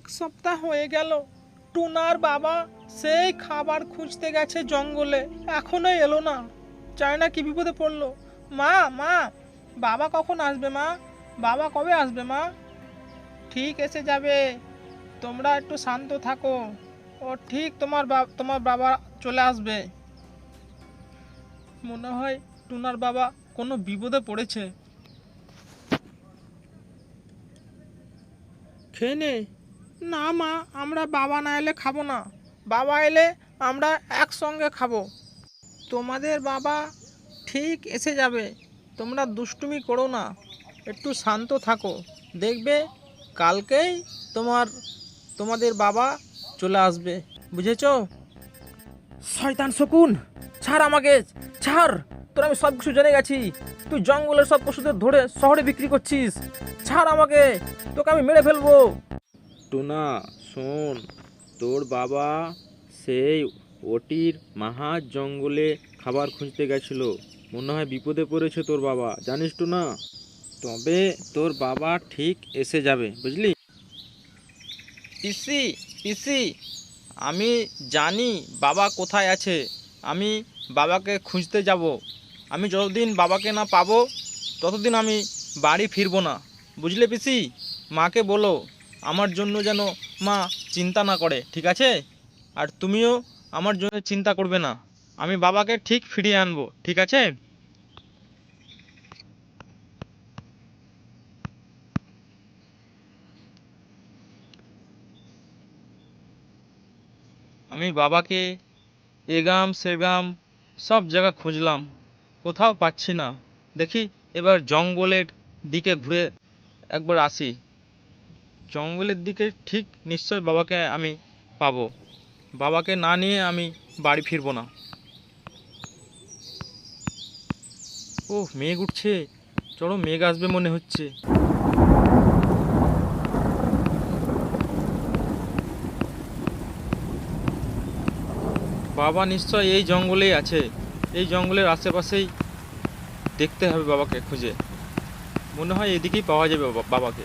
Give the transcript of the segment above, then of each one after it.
এক সপ্তাহ হয়ে গেল। টুনার বাবা সেই খাবার খুঁজতে গেছে জঙ্গলে। এখনও এলো না। চায় না কি বিপদে পড়ল। মা মা, বাবা কখন আসবে মা? বাবা কবে আসবে মা? ঠিক এসে যাবে। তোমরা একটু শান্ত থাকো। ও ঠিক তোমার তোমার বাবা চলে আসবে। মনে হয় টুনার বাবা কোনো বিপদে পড়েছে। খেয়ে নে। না মা, আমরা বাবা না এলে খাব না। বাবা এলে আমরা একসঙ্গে খাব। তোমাদের বাবা ঠিক এসে যাবে, তোমরা দুষ্টুমি করো না, একটু শান্ত থাকো। দেখবে কালকেই তোমার, তোমাদের বাবা চলে আসবে। বুঝেছ? শয়তান শকুন, ছাড় আমাকে, ছাড়। তোর আমি সব কিছু জেনে গেছি। তুই জঙ্গলের সব পশুদের ধরে শহরে বিক্রি করছিস। ছাড় আমাকে, তোকে আমি মেরে ফেলব। টুনা শোন, তোর বাবা সেই ওটির মাহা জঙ্গলে খাবার খুঁজতে গেছিল। মনে হয় বিপদে পড়েছে তোর বাবা, জানিস টুনা তবে তোর বাবা ঠিক এসে যাবে, বুঝলি? পিসি পিসি, আমি জানি বাবা কোথায় আছে। আমি বাবাকে খুঁজতে যাব। আমি যতদিন বাবাকে না পাবো, ততদিন আমি বাড়ি ফিরবো না। বুঝলে পিসি? মাকে বলো। আমার জন্য যেন মা চিন্তা না করে, ঠিক আছে? আর তুমিও আমার জন্য চিন্তা করবে না। আমি বাবাকে ঠিক ফিরিয়ে আনব, ঠিক আছে? আমি বাবাকে এগাম সেগাম সব জায়গা খুঁজলাম। কোথাও পাচ্ছি না। দেখি, এবার জঙ্গলের দিকে ঘুরে একবার আসি। জঙ্গলের দিকে ঠিক নিশ্চয় বাবাকে আমি পাবো। বাবাকে না নিয়ে আমি বাড়ি ফিরবো না। ও মেঘ উঠছে। চলো মেঘ আসবে মনে হচ্ছে। বাবা নিশ্চয় এই জঙ্গলেই আছে। এই জঙ্গলের আশেপাশেই দেখতে হবে বাবাকে খুঁজে। মনে হয় এদিকেই পাওয়া যাবে বাবাকে।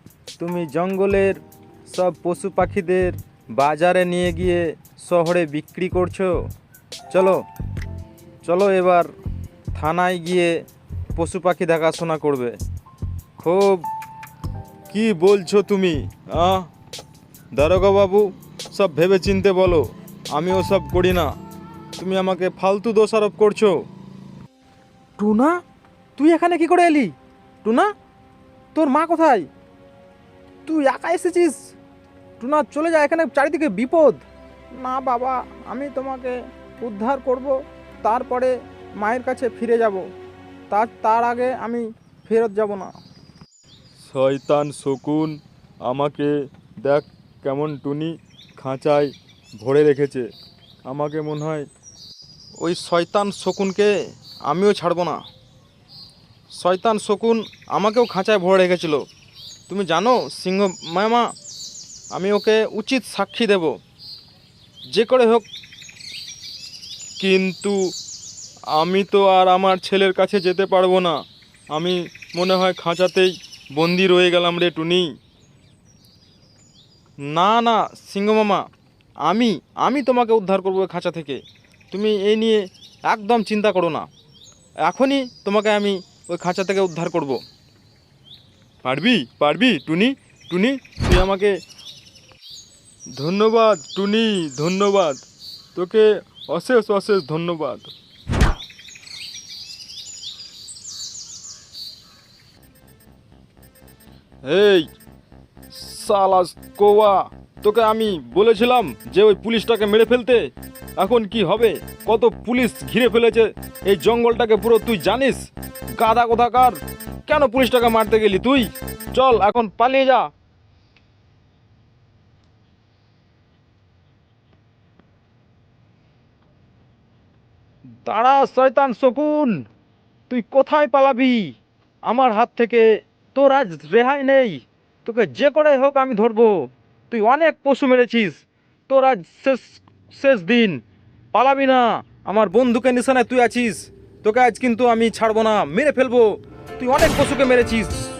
তুমি জঙ্গলের সব পশু পাখিদের বাজারে নিয়ে গিয়ে শহরে বিক্রি করছ? চলো চলো এবার থানায় গিয়ে পশু পাখি দেখাশোনা করবে। খুব, কি বলছো তুমি, আহ? দারোগা বাবু, সব ভেবে চিনতে বলো আমি সব করি না। তুমি আমাকে ফালতু দোষারোপ করছ। টুনা, তুই এখানে কি করে এলি? টুনা, তোর মা কোথায়? তুই একা এসেছিস? টুনা চলে যা, এখানে চারিদিকে বিপদ। না বাবা, আমি তোমাকে উদ্ধার করব, তারপরে মায়ের কাছে ফিরে যাব। তার তার আগে আমি ফেরত যাব না। শয়তান শকুন, আমাকে দেখ কেমন টুনি খাঁচায় ভরে রেখেছে। আমাকে মনে হয় ওই শয়তান শকুনকে আমিও ছাড়বো না। শয়তান শকুন আমাকেও খাঁচায় ভরে রেখেছিল। তুমি জানো, সিংহ মামা, আমি ওকে উচিত সাক্ষী দেব। যে করে হোক। কিন্তু আমি তো আর আমার ছেলের কাছে যেতে পারব না। আমি মনে হয় খাঁচাতেই বন্দি রয়ে গেলাম রে টুনি। না না, সিংহ মামা, আমি আমি তোমাকে উদ্ধার করব খাঁচা থেকে। তুমি এই নিয়ে একদম চিন্তা করো না। এখনই তোমাকে আমি ওই খাঁচা থেকে উদ্ধার করব। পারবি? পারবি? টুনি? টুনি, তুই আমাকে ধন্যবাদ, টুনি, ধন্যবাদ। তোকে অশেষ অশেষ ধন্যবাদ। এই, সালাস কোয়া, তোকে আমি বলেছিলাম যে ওই পুলিশটাকে মেরে ফেলতে। এখন কি হবে? কত পুলিশ ঘিরে ফেলেছে? এই জঙ্গলটাকে পুরো তুই জানিস? গাদা কোথাকার? কেন পুলিশটাকে মারতে গেলি তুই? চল, এখন পালিয়ে যা। দাঁড়া, শয়তান শকুন! তুই কোথায় পালাবি? আমার হাত থেকে তোর আজ রেহাই নেই। তোকে যে করে হোক আমি ধরবো। তুই অনেক পশু মেরেছিস। তোর আজ শেষ শেষ দিন। পালাবি না। আমার বন্ধুকে নিশানায় তুই আছিস। তোকে আজ কিন্তু আমি ছাড়বো না। মেরে ফেলব। তুই অনেক পশুকে মেরেছিস।